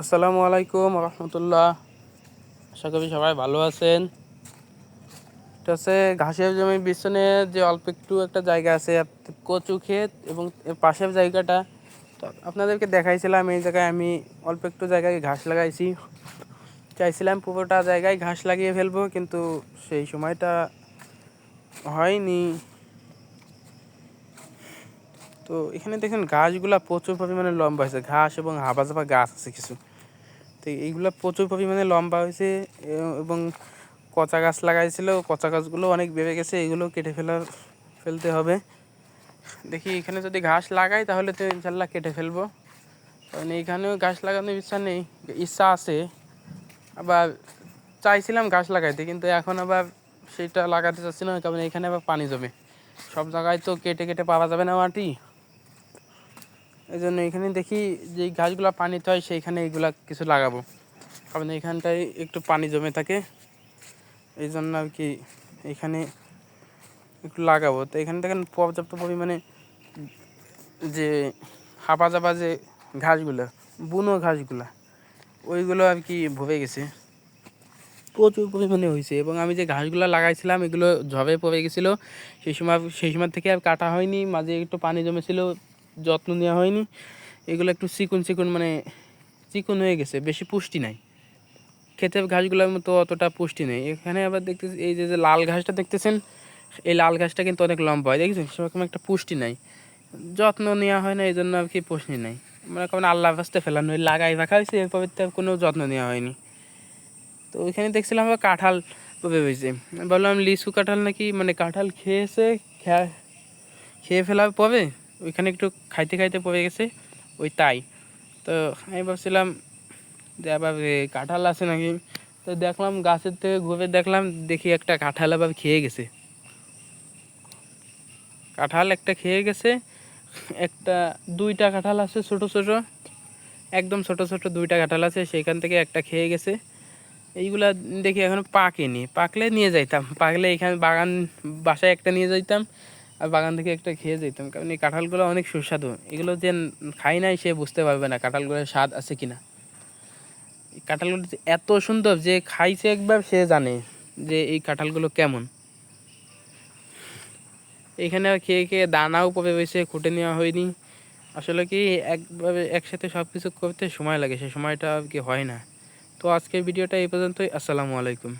আসসালামু আলাইকুম রহমতুল্লাহ। আশা করি সবাই ভালো আছেন। এটা হচ্ছে ঘাসের জমির পিছনে যে অল্প একটু একটা জায়গা আছে কচু ক্ষেত এবং পাশের জায়গাটা। আপনাদেরকে দেখাইছিলাম, এই জায়গায় আমি অল্প একটু জায়গায় ঘাস লাগাইছি। চাইছিলাম পুরোটা জায়গায় ঘাস লাগিয়ে ফেলব, কিন্তু সেই সময়টা হয়নি। তো এখানে দেখেন গাছগুলা প্রচুর পরিমাণে লম্বা হয়েছে। ঘাস এবং হাবা জাবা গাছ আছে কিছু। তো এইগুলা প্রচুর পরিমাণে লম্বা হয়েছে এবং কচা গাছ লাগাইছিল, কচা গাছগুলো অনেক বেড়ে গেছে, এগুলো কেটে ফেলার ফেলতে হবে। দেখি এখানে যদি ঘাস লাগাই, তাহলে তো ইনশাল্লাহ কেটে ফেলব। কারণ এইখানেও গাছ লাগানোর ইচ্ছা নেই, ইচ্ছা আছে। আবার চাইছিলাম গাছ লাগাইতে, কিন্তু এখন আবার সেটা লাগাতে চাচ্ছি না কারণ এখানে আবার পানি জমে। সব জায়গায় তো কেটে কেটে পাওয়া যাবে না মাটি। এই জন্য এখানে দেখি যে গাছগুলো পানিতে হয়, সেইখানে এইগুলা কিছু লাগাবো। কারণ এইখানটায় একটু পানি জমে থাকে এই জন্য আর কি এখানে একটু লাগাবো। তো এখানে দেখেন পর্যাপ্ত পরিমাণে যে হাপা চাপা যে ঘাসগুলো, বুনো ঘাসগুলা, ওইগুলো আর কি ভরে গেছে। প্রচুর পরিমাণে হয়েছে এবং আমি যে ঘাসগুলো লাগাইছিলাম, এগুলো ঝড়ে পড়ে গেছিল। সেই সময় সেই সময় থেকে আর কাটা হয়নি, মাঝে একটু পানি জমেছিল যত্ন নেওয়া হয়নি। এগুলো একটু চিকুন চিকুন মানে চিকুন হয়ে গেছে, বেশি পুষ্টি নাই। ক্ষেতের ঘাসগুলোর মতো অতটা পুষ্টি নেই। এখানে আবার দেখতেছি এই যে যে লাল ঘাসটা দেখতেছেন, এই লাল ঘাসটা কিন্তু অনেক লম্বা। হয় দেখেছেন? সেরকম একটা পুষ্টি নাই। যত্ন নেওয়া হয় না, এই জন্য আর কি পুষ্টি নাই। মানে করেন আল্লাহ বাস্তে ফেলানো লাগাই রাখা হয়েছে এরপরে তো কোনো যত্ন নেওয়া হয়নি। তো ওইখানে দেখছিলাম আবার কাঁঠাল আমি ভাবলাম লিচু কাঁঠাল নাকি মানে কাঁঠাল খেয়েছে খেয়া খেয়ে ফেলার পরে ওইখানে একটু খাইতে খাইতে পড়ে গেছে, ওই তাই। তো আমি ভাবছিলাম যে আবার কাঁঠাল আছে নাকি? তো দেখলাম গাছের থেকে ঘুরে দেখলাম, দেখি একটা কাঁঠাল আবার খেয়ে গেছে। কাঁঠাল একটা খেয়ে গেছে, একটা দুইটা কাঁঠাল আছে ছোট ছোট, একদম ছোট ছোট দুইটা কাঁঠাল আছে সেখান থেকে একটা খেয়ে গেছে। এইগুলা দেখি এখনও পাকেনি, পাকলে নিয়ে যাইতাম, পাকলে এখানে বাগান, বাসায় একটা নিয়ে যাইতাম। আর বাগান থেকে একটা খেয়ে যেতাম। কারণ এই কাঁঠালগুলো অনেক সুস্বাদু। এগুলো যে খাই নাই সে বুঝতে পারবে না কাঁঠালগুলোর স্বাদ আছে কিনা। এই কাঁঠালগুলো এত সুন্দর যে খাইছে একবার সে জানে যে এই কাঁঠালগুলো কেমন। এখানে খেয়ে খেয়ে দানাও পড়ে রয়েছে, খুঁটে নেওয়া হয়নি। আসলে কি একভাবে একসাথে সব কিছু করতে সময় লাগে, সে সময়টা আর কি হয় না। তো আজকের ভিডিওটা এই পর্যন্তই। আসসালামু আলাইকুম।